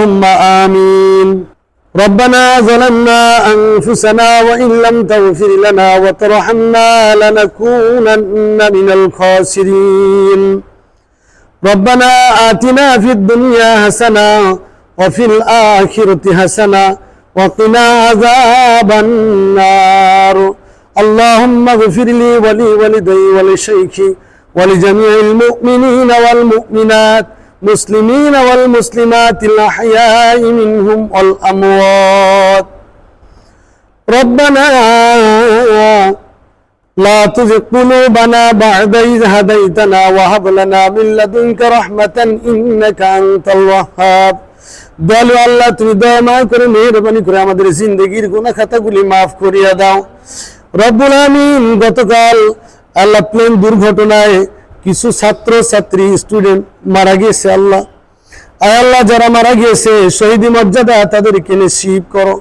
اللهم آمين ربنا ظلمنا أنفسنا وإن لم تغفر لنا وترحمنا لنكونن من الخاسرين ربنا آتنا في الدنيا حسنة وفي الآخرة حسنة وقنا عذاب النار اللهم اغفر لي ولوالدي ولشيخي ولجميع المؤمنين والمؤمنات مسلمين والمسلمات الأحياء منهم والأموات ربنا لا تزغ قلوبنا بعد إذ هديتنا وهب لنا من لدنك رحمة إنك أنت الوهاب দয়ালু আল্লাহ তুমি দয়া করে মেহরবানি করে আমাদের জিন্দগির গুনাহ খাতাগুলি মাফ করিয়া দাও রব্বুল আমিন গতকাল আল্লাহ প্লেন দুর্ঘটনায় কিছু ছাত্র, ছাত্রী স্টুডেন্ট মারা গিয়েছে আল্লাহ। আয় আল্লাহ, যারা মারা গিয়েছে, শহীদি মর্যাদা তাদেরকে নসিব করো।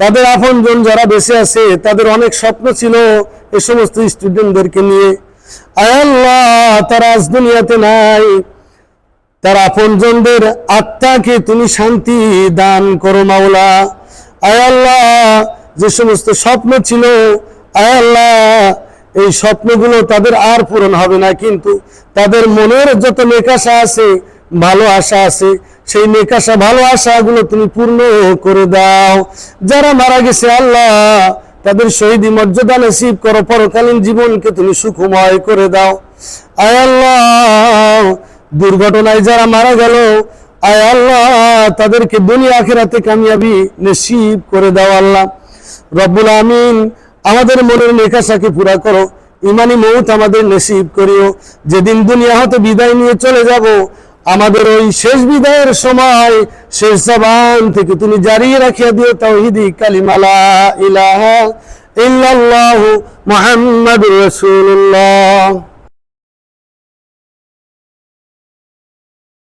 তাদের আপনজন যারা বেঁচে আছে, তাদের অনেক স্বপ্ন ছিল এ সমস্ত স্টুডেন্টদেরকে নিয়ে। আয় আল্লাহ, তারা আজ দুনিয়াতে নাই। তার আপনজনদের আত্মাকে তুমি শান্তি দান করো মাওলা। আয় আল্লাহ, যে সমস্ত স্বপ্ন ছিল, আয় আল্লাহ এই স্বপ্নগুলো তাদের আর পূরণ হবে না, কিন্তু তাদের মনের যত নেকাশা আছে, ভালো আশা আছে, সেই নেকাশা, ভালো আশাগুলো তুমি পূর্ণ করে দাও। যারা মারা গেছে, আল্লাহ তাদের শহীদি মর্যাদা নসিব করো, পরকালীন জীবনকে তুমি সুখময় করে দাও। আয় আল্লাহ, দুর্ঘটনায় যারা মারা গেল, আয় আল্লাহ, তাদেরকে দুনিয়া আখেরাতে কামিয়াবি নসিব করে দাও আল্লাহ। রব্বুল আমিন আমাদের মনের নেকাশাকে পুরা করো। ইমানি মৌত আমাদের নসিব করিও। যেদিন দুনিয়া হতে বিদায় নিয়ে চলে যাব, আমাদের ওই শেষ বিদায়ের সময় শেষ জবান থেকে তুমি জারিয়ে রাখিয়া দিও তাওহিদি কালিমালা ইলাহা ইল্লাল্লাহু মুহাম্মাদুর রাসূলুল্লাহ।